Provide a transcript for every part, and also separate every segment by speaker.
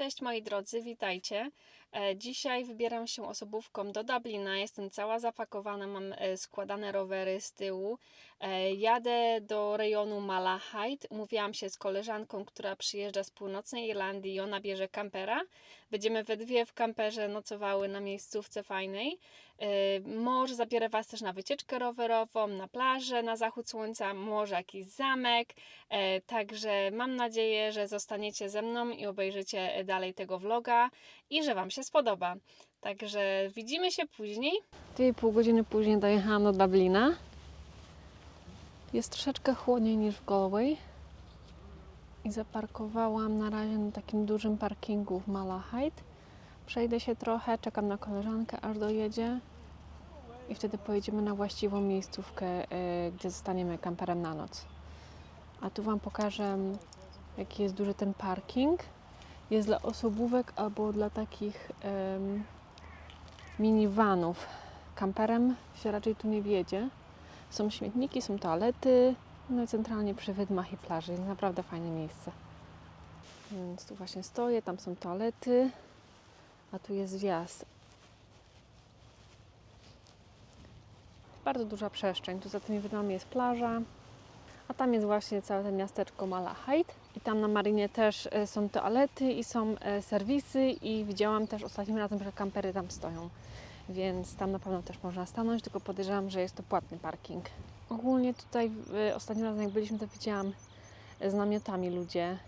Speaker 1: Cześć moi drodzy, witajcie. E, Dzisiaj wybieram się osobówką do Dublina. Jestem cała zapakowana, mam e, składane rowery z tyłu. E, Jadę do rejonu Malahide. Umówiłam się z koleżanką, która przyjeżdża z północnej Irlandii ona bierze kampera. Będziemy we dwie w kamperze nocowały na miejscówce fajnej. Może zabiorę Was też na wycieczkę rowerową, na plażę, na zachód słońca, może jakiś zamek. Także mam nadzieję, że zostaniecie ze mną i obejrzycie dalej tego vloga i że Wam się spodoba. Także widzimy się później. Dwie pół godziny później dojechałam do Dublina. Jest troszeczkę chłodniej niż w Galway. I zaparkowałam na razie na takim dużym parkingu w Malahide. Przejdę się trochę, czekam na koleżankę aż dojedzie. I wtedy pojedziemy na właściwą miejscówkę, e, gdzie zostaniemy kamperem na noc. A tu Wam pokażę, jaki jest duży ten parking. Jest dla osobówek albo dla takich em, minivanów. Kamperem się raczej tu nie wiedzie. Są śmietniki, są toalety, no i centralnie przy wydmach i plaży. Jest naprawdę fajne miejsce. Więc tu właśnie stoję, tam są toalety, a tu jest wjazd. Bardzo duża przestrzeń. Tu za tymi wydmami jest plaża. A tam jest właśnie całe to miasteczko Malahide. I tam na Marinie też e, są toalety i są e, serwisy i widziałam też ostatnim razem, że kampery tam stoją. Więc tam na pewno też można stanąć, tylko podejrzewam, że jest to płatny parking. Ogólnie tutaj e, ostatnim razem jak byliśmy, to widziałam z namiotami ludzie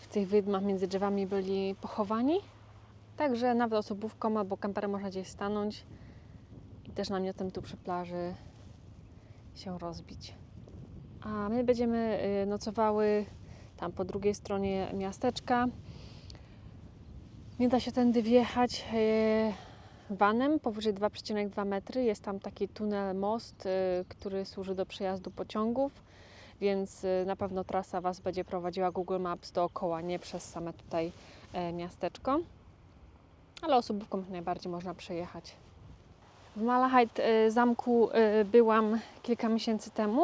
Speaker 1: w tych wydmach między drzewami byli pochowani. Także nawet osobówką albo kamperem można gdzieś stanąć i też namiotem tu przy plaży się rozbić. A my będziemy y, nocowały tam po drugiej stronie miasteczka. Nie da się tędy wjechać y, vanem powyżej 2,2 metry. Jest tam taki tunel, most, y, który służy do przejazdu pociągów, więc na pewno trasa Was będzie prowadziła Google Maps dookoła, nie przez same tutaj miasteczko. Ale osobówką najbardziej można przejechać. W Malahide zamku byłam kilka miesięcy temu.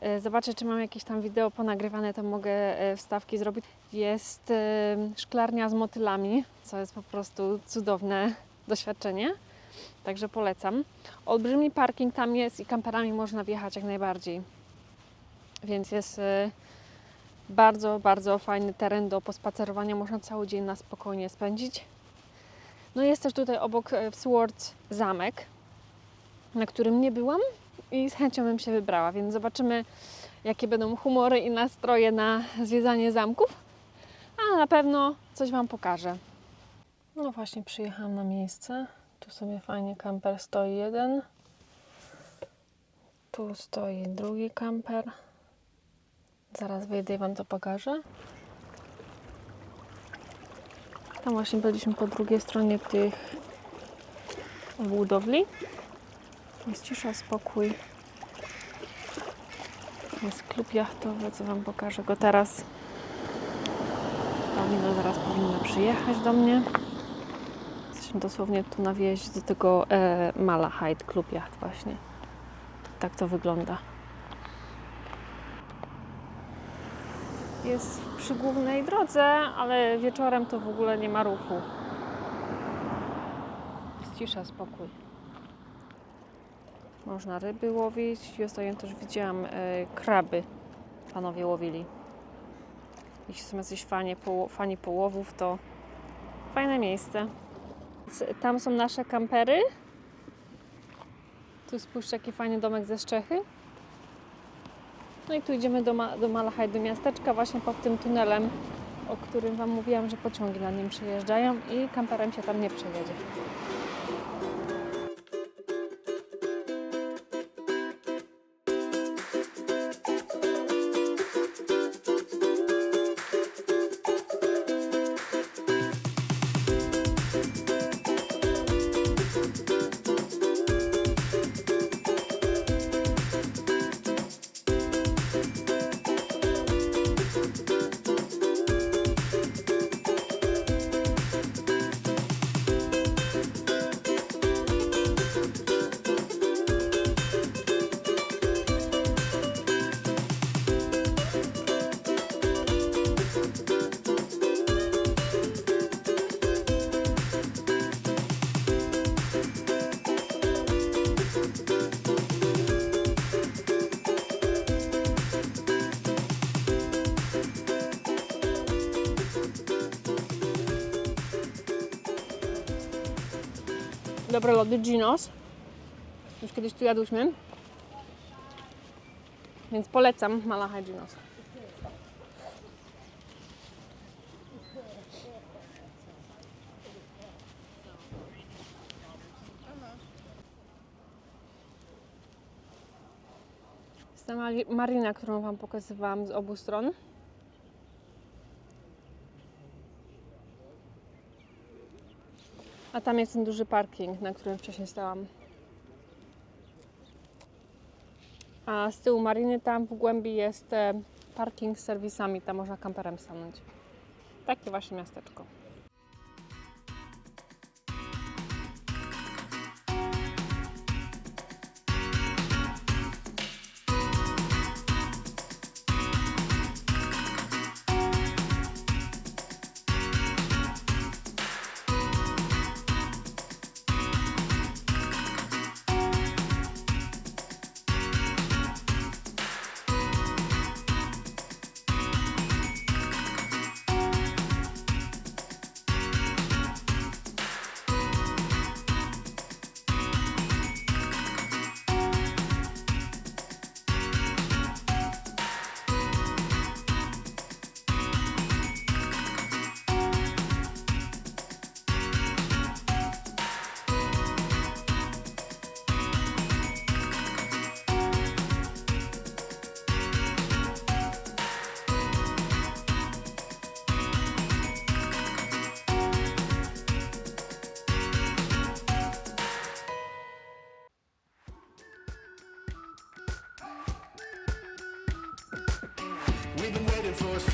Speaker 1: E, Zobaczę, czy mam jakieś tam wideo ponagrywane, to mogę e, wstawki zrobić. Jest e, szklarnia z motylami, co jest po prostu cudowne doświadczenie. Także polecam. Olbrzymi parking tam jest i kamperami można wjechać jak najbardziej. Więc jest bardzo, bardzo fajny teren do pospacerowania. Można cały dzień na spokojnie spędzić. No jest też tutaj obok Swords zamek, na którym nie byłam i z chęcią bym się wybrała, więc zobaczymy, jakie będą humory i nastroje na zwiedzanie zamków. A na pewno coś Wam pokażę. No właśnie, przyjechałam na miejsce. Tu sobie fajnie kamper stoi jeden. Tu stoi drugi kamper. Zaraz wyjdę i Wam to pokażę. Tam właśnie byliśmy po drugiej stronie tych budowli. Jest cisza, spokój. Jest klub jachtowy, co Wam pokażę go teraz. Paulina zaraz powinna przyjechać do mnie. Jesteśmy dosłownie tu na wjeździe do tego e, Malahide, klub jacht właśnie. Tak to wygląda. Jest przy głównej drodze, ale wieczorem to w ogóle nie ma ruchu. Jest cisza, spokój. Można ryby łowić. Ostatnio też widziałam e, kraby. Panowie łowili. Jeśli są jacyś fani, poło, fani połowów, to fajne miejsce. Tam są nasze kampery. Tu spójrzcie, jaki fajny domek ze Szczechy. No i tu idziemy do, Ma- do Malahide, do miasteczka, właśnie pod tym tunelem, o którym Wam mówiłam, że pociągi na nim przejeżdżają i kamperem się tam nie przejedzie. Dobre lody Ginos. Już kiedyś tu jadłyśmy. Więc polecam Malacha Ginos. Jest ta marina, którą Wam pokazywałam z obu stron. A tam jest ten duży parking, na którym wcześniej stałam. A z tyłu mariny, tam w głębi jest e, parking z serwisami, tam można kamperem stanąć. Takie właśnie miasteczko.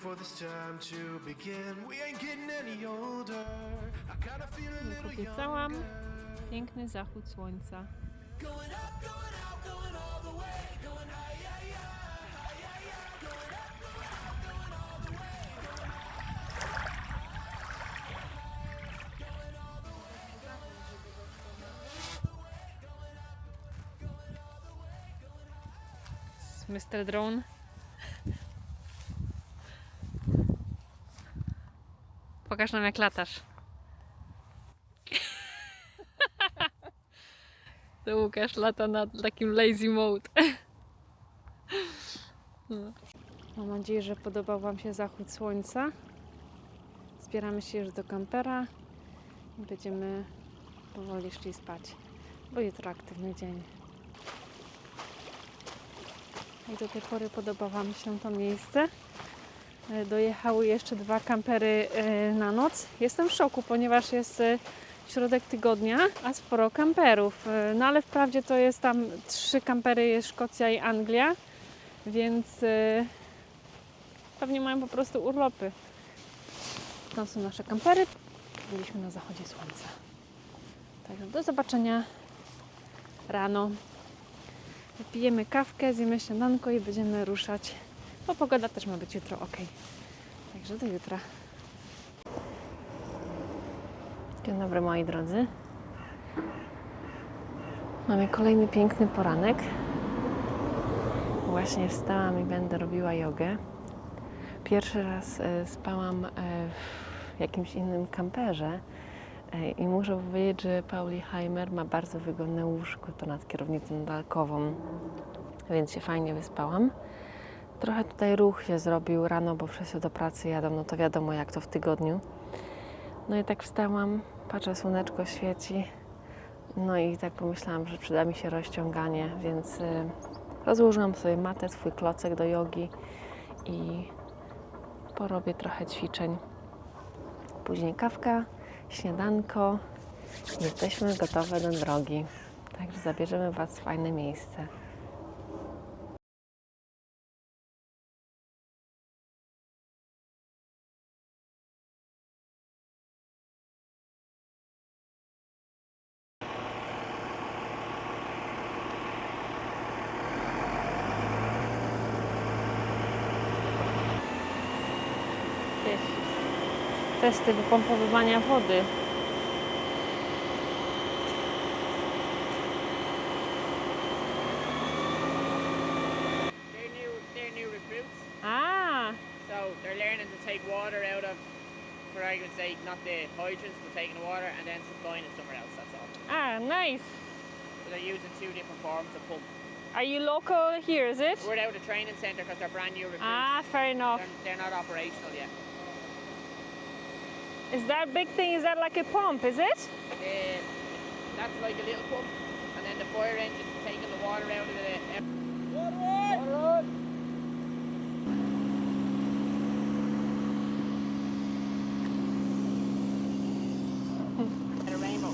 Speaker 2: for this time to begin. We ain't getting any older. I kinda feel a little
Speaker 1: Obiecałam piękny zachód słońca.
Speaker 2: Going up,
Speaker 1: Pokaż nam jak latasz. To Łukasz lata na takim lazy mode. No. Mam nadzieję, że podobał Wam się zachód słońca. Zbieramy się już do kampera i będziemy powoli szli spać, bo jutro aktywny dzień. I do tej pory podoba Wam się to miejsce. E, Dojechały jeszcze dwa kampery e, na noc. Jestem w szoku, ponieważ jest e, środek tygodnia, a sporo kamperów. No ale wprawdzie to jest tam trzy kampery, jest Szkocja i Anglia, więc pewnie mają po prostu urlopy. Tam są nasze kampery. Byliśmy na zachodzie słońca. Także do zobaczenia rano. Wypijemy kawkę, zjemy śniadanko i będziemy ruszać. Bo pogoda też ma być jutro ok. Także do jutra. Dzień dobry moi drodzy. Mamy kolejny piękny poranek. Właśnie wstałam i będę robiła jogę. Pierwszy raz e, spałam e, w jakimś innym kamperze e, i muszę powiedzieć, że Pauli Heimer ma bardzo wygodne łóżko, to nad kierownicą dalkową, więc się fajnie wyspałam. Trochę tutaj ruch się zrobił rano, bo wszyscy do pracy jadą, no to wiadomo jak to w tygodniu. No i tak wstałam, patrzę, słoneczko świeci, no i tak pomyślałam, że przyda mi się rozciąganie, więc y, rozłożyłam sobie matę, swój klocek do jogi i porobię trochę ćwiczeń. Później kawka, śniadanko. Jesteśmy gotowe do drogi. Także zabierzemy Was w fajne miejsce. Testy wypompowywania wody.
Speaker 3: They're new, they're new recruits,
Speaker 1: A,
Speaker 3: so they're learning to take water out of, for argument's sake, not the hydrants, but taking the water and then supplying it somewhere else. That's all.
Speaker 1: ah, nice.
Speaker 3: So they're using two different forms of pump.
Speaker 1: Are you local here, is it?
Speaker 3: We're out of training centre because they're brand new recruits.
Speaker 1: Ah, fair enough.
Speaker 3: They're, they're not operational yet.
Speaker 1: Is that big thing, is that like a pump, is it?
Speaker 3: Uh, that's like a little pump, and then the fire engine taking the water out of the. Water! And a rainbow.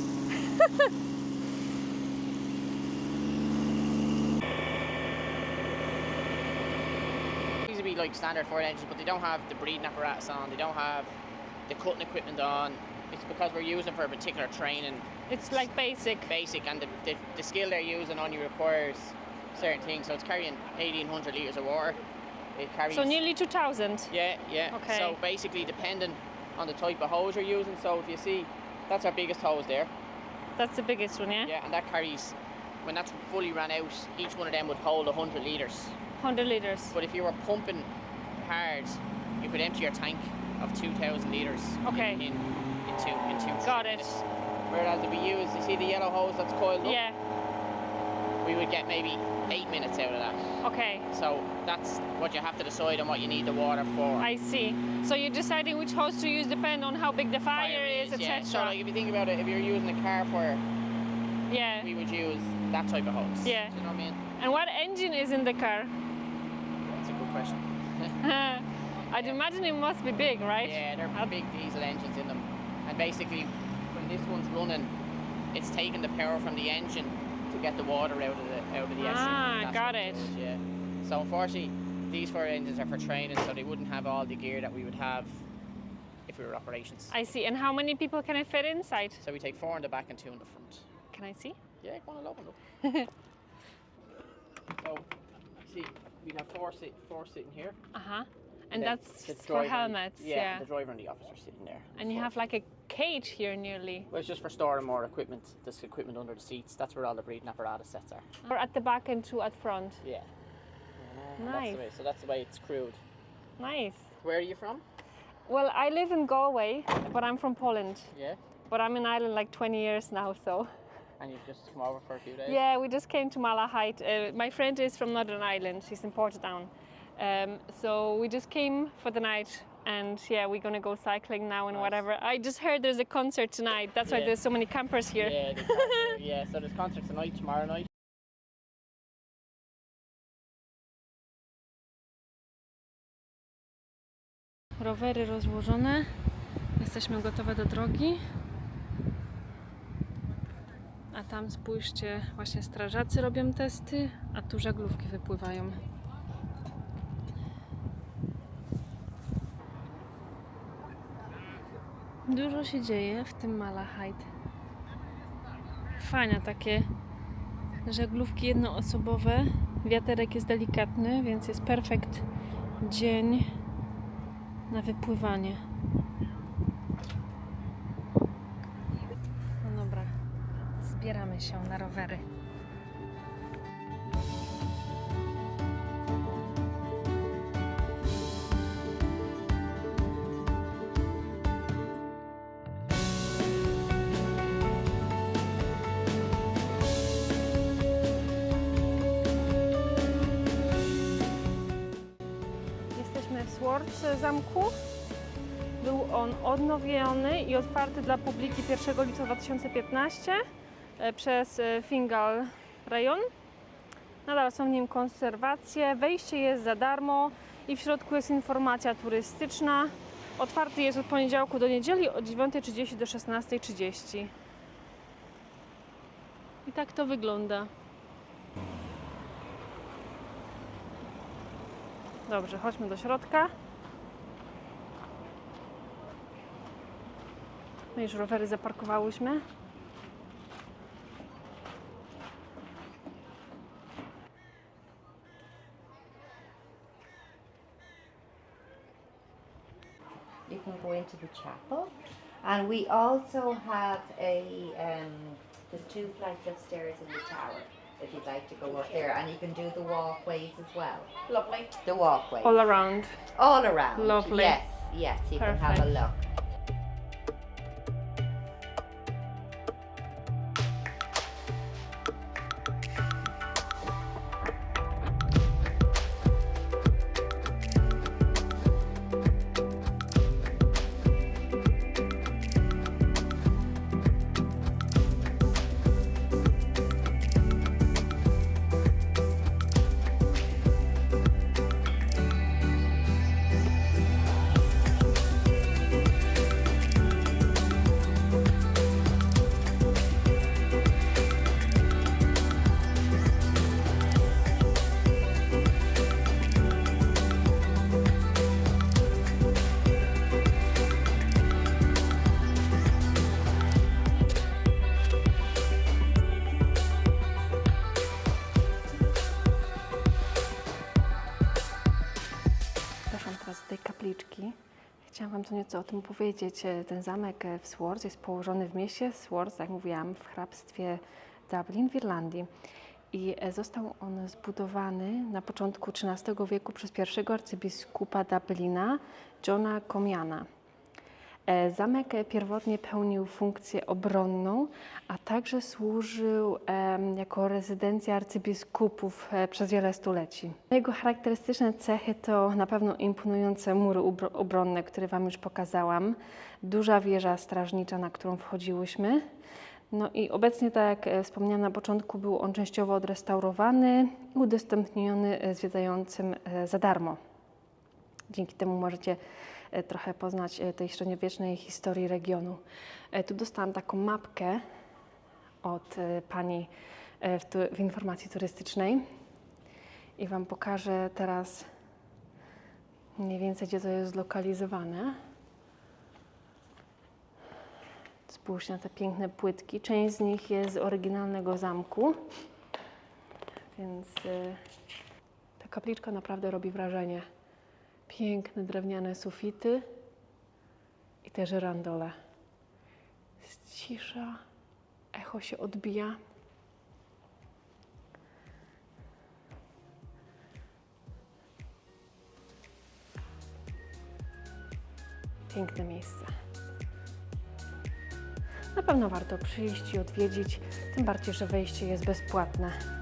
Speaker 3: These would be like standard fire engines, but they don't have the breeding apparatus on. They don't have the cutting equipment on. It's because we're using for a particular training
Speaker 1: It's like basic.
Speaker 3: basic, and the, the, the skill they're using only requires certain things. So it's carrying 1800 litres of water. It carries.
Speaker 1: So nearly 2000.
Speaker 3: Yeah, yeah.
Speaker 1: Okay.
Speaker 3: So basically, depending on the type of hose you're using. So if you see, that's our biggest hose there.
Speaker 1: That's the biggest one, yeah?
Speaker 3: Yeah, and that carries. When that's fully ran out, each one of them would hold 100 litres.
Speaker 1: 100 liters.
Speaker 3: But if you were pumping hard, you could empty your tank of 2,000 litres.
Speaker 1: Okay.
Speaker 3: In, in, in two in two.
Speaker 1: Got it.
Speaker 3: minutes. Whereas if we use, you see the yellow hose that's coiled up,
Speaker 1: Yeah,
Speaker 3: we would get maybe eight minutes out of that.
Speaker 1: okay.
Speaker 3: So that's what you have to decide on what you need the water for.
Speaker 1: I see. So you're deciding which hose to use depend on how big the fire, is,
Speaker 3: yeah.
Speaker 1: etc.
Speaker 3: So like if you think about it, if you're using a car fire,
Speaker 1: yeah.
Speaker 3: we would use that type of hose.
Speaker 1: Yeah.
Speaker 3: Do you know what I mean?
Speaker 1: And what engine is in the car?
Speaker 3: That's a good question.
Speaker 1: I'd imagine it must be big, right?
Speaker 3: Yeah, they're
Speaker 1: I'll-
Speaker 3: big diesel engines in them. And basically, when this one's running, it's taking the power from the engine to get the water out of the out of the engine.
Speaker 1: Ah, got it.
Speaker 3: does, yeah. So unfortunately, these fire engines are for training, so they wouldn't have all the gear that we would have if we were operations.
Speaker 1: I see. And how many people can I fit inside?
Speaker 3: So we take four in the back and two in the front.
Speaker 1: Can I see?
Speaker 3: Yeah, go on and open up. so, see, we'd have four sit, four sitting here.
Speaker 1: Uh huh. And
Speaker 3: then
Speaker 1: that's
Speaker 3: the
Speaker 1: for helmets.
Speaker 3: Yeah,
Speaker 1: Yeah.
Speaker 3: the driver and the officer sitting there.
Speaker 1: And you have like a cage here nearly.
Speaker 3: Well, it's just for storing more equipment. This equipment under the seats. That's where all the breeding apparatus sets are.
Speaker 1: Or at the back and two at front.
Speaker 3: Yeah. That's
Speaker 1: Nice.
Speaker 3: the way, so that's the way it's crewed.
Speaker 1: Nice.
Speaker 3: Where are you from?
Speaker 1: Well, I live in Galway, but I'm from Poland.
Speaker 3: Yeah.
Speaker 1: But I'm in Ireland like 20 years now, so.
Speaker 3: And you've just come over for a few days.
Speaker 1: Yeah, we just came to Malahide. Uh, my friend is from Northern Ireland. She's in Portadown. Um, so we just came for the night, and yeah, we're gonna go cycling now and
Speaker 3: Nice.
Speaker 1: whatever. I just heard there's a concert tonight. That's why
Speaker 3: Yeah.
Speaker 1: there's so many campers here.
Speaker 3: Yeah. concert- yeah. So there's concert tonight, tomorrow night.
Speaker 1: Rowery rozłożone. Jesteśmy gotowe do drogi. A tam spójrzcie, właśnie strażacy robią testy, a tu żaglówki wypływają. Dużo się dzieje w tym Malahide. Fajne takie Żaglówki jednoosobowe. Wiaterek jest delikatny, więc jest perfekt dzień na wypływanie. Zamku. Był on odnowiony i otwarty dla publiki 1 lipca 2015 e, przez e, Fingal Rejon. Nadal są w nim konserwacje. Wejście jest za darmo i w środku jest informacja turystyczna. Otwarty jest od poniedziałku do niedzieli od 9.30 do 16.30. I tak to wygląda. Dobrze, chodźmy do środka. My już rowery zaparkowałyśmy.
Speaker 4: you can go into the chapel. And we also have a, um, there's two flights of stairs in the tower if you'd like to go up there. And you can do the walkways as well.
Speaker 3: Lovely.
Speaker 4: The walkways.
Speaker 1: All around.
Speaker 4: All around.
Speaker 1: Lovely.
Speaker 4: Yes, yes, you can have a look.
Speaker 1: Wam co nieco o tym powiedzieć. E, Ten zamek e, w Swords jest położony w mieście Swords, jak mówiłam, w hrabstwie Dublin w Irlandii. I e, został on zbudowany na początku XIII wieku przez pierwszego arcybiskupa Dublina, Johna Comiana. E, Zamek e, pierwotnie pełnił funkcję obronną, a także służył jako rezydencja arcybiskupów e, przez wiele stuleci. Jego charakterystyczne cechy to na pewno imponujące mury obronne, które Wam już pokazałam, duża wieża strażnicza, na którą wchodziłyśmy. No i obecnie, tak jak wspomniałam na początku, był on częściowo odrestaurowany i udostępniony zwiedzającym za darmo. Dzięki temu możecie trochę poznać e, tej średniowiecznej historii regionu. E, Tu dostałam taką mapkę od e, pani e, w, w informacji turystycznej i Wam pokażę teraz mniej więcej, gdzie to jest zlokalizowane. Spójrzcie na te piękne płytki. Część z nich jest z oryginalnego zamku, więc e, ta kapliczka naprawdę robi wrażenie. Piękne drewniane sufity i te żyrandole. Jest cisza, echo się odbija. Piękne miejsce. Na pewno warto przyjść i odwiedzić, tym bardziej, że wejście jest bezpłatne.